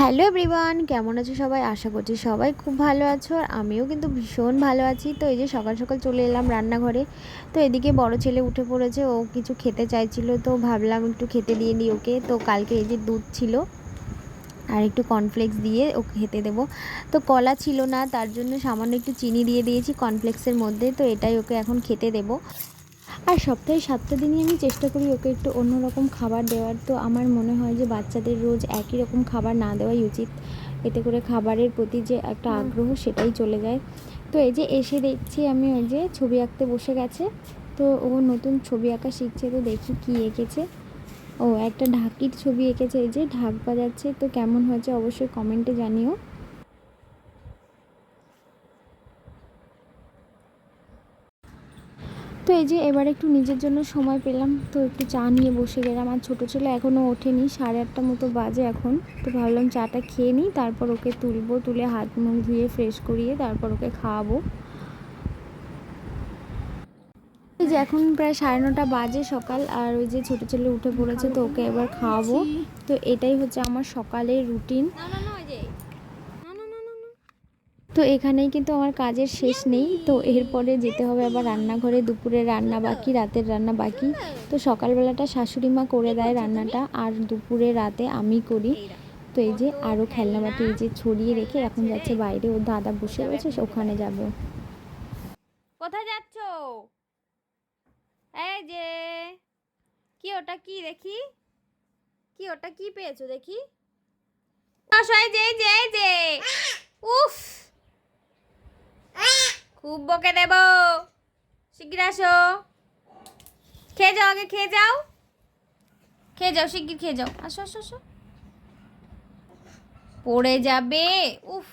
Hello everyone, কেমন আছো সবাই? আশা করছি সবাই খুব ভালো আছো আর আমিও কিন্তু ভীষণ ভালো আছি। তো এই যে সকাল সকাল চলে এলাম রান্নাঘরে। তো এদিকে বড় ছেলে উঠে পড়েছে, ও কিছু খেতে চাইছিল, তো ভাবলাম একটু খেতে দিয়ে দিই ওকে। তো কালকে এই যে দুধ ছিল আর একটু কর্নফ্লেক্স দিয়ে ওকে খেতে দেবো। তো কলা ছিল না, তার জন্য সামান্য একটু চিনি দিয়ে দিয়েছি কর্নফ্লেক্সের মধ্যে। তো এটাই ওকে এখন খেতে দেবো। আর সপ্তাহে সাতটা দিনই আমি চেষ্টা করি ওকে একটু অন্যরকম খাবার দেওয়ার। তো আমার মনে হয় যে বাচ্চাদের রোজ একই রকম খাবার না দেওয়াই উচিত। এতে করে খাবারের প্রতি যে একটা আগ্রহ সেটাই চলে যায়। তো এই যে এসে দেখছি আমি ওই যে ছবি আঁকতে বসে গেছে। তো ও নতুন ছবি আঁকা শিখছে তো দেখি কি এঁকেছে। ও একটা ঢাকির ছবি এঁকেছে এই যে ঢাক বাজাচ্ছে। তো কেমন হয়েছে অবশ্যই কমেন্টে জানিও। তো এই যে এবার একটু নিজের জন্য সময় পেলাম, তো একটু চা নিয়ে বসে গেলাম। আর ছোটো ছেলে এখনও ওঠেনি, সাড়ে আটটা মতো বাজে এখন। তো ভাবলাম চাটা খেয়ে নিই, তারপর ওকে তুলবো, তুলে হাত মুখ ধুয়ে ফ্রেশ করিয়ে তারপর ওকে খাওয়াবো। যে এখন প্রায় সাড়ে নটা বাজে সকাল, আর ওই যে ছোটো ছেলে উঠে পড়েছে তো ওকে এবার খাওয়াবো। তো এটাই হচ্ছে আমার সকালের রুটিন তো এখানেই কিন্তু আমার কাজের শেষ নেই। তো এরপরে যেতে হবে আবার রান্নাঘরে। দুপুরে রান্না বাকি, রাতের রান্না বাকি। তো সকালবেলাটা শাশুড়ি মা করে দেয় রান্নাটা আর দুপুরে রাতে আমি করি। তো এই যে আরও খেলনাবাটি এই যে ছড়িয়ে রেখে এখন যাচ্ছে বাইরে। ওর দাদা বসে রয়েছে ওখানে যাবে। কোথায় যাচ্ছ? এই যে, কি ওটা কি দেখি? কি ওটা কি পেয়েছ দেখি? যে যে এই যে উফ খুব বকে দেব। শিগগির আসো। খেয়ে যাও, আগে খেয়ে যাও। খেয়ে যাও, শিগগির খেয়ে যাও। আসো আসো আসো। পড়ে যাবে। উফ।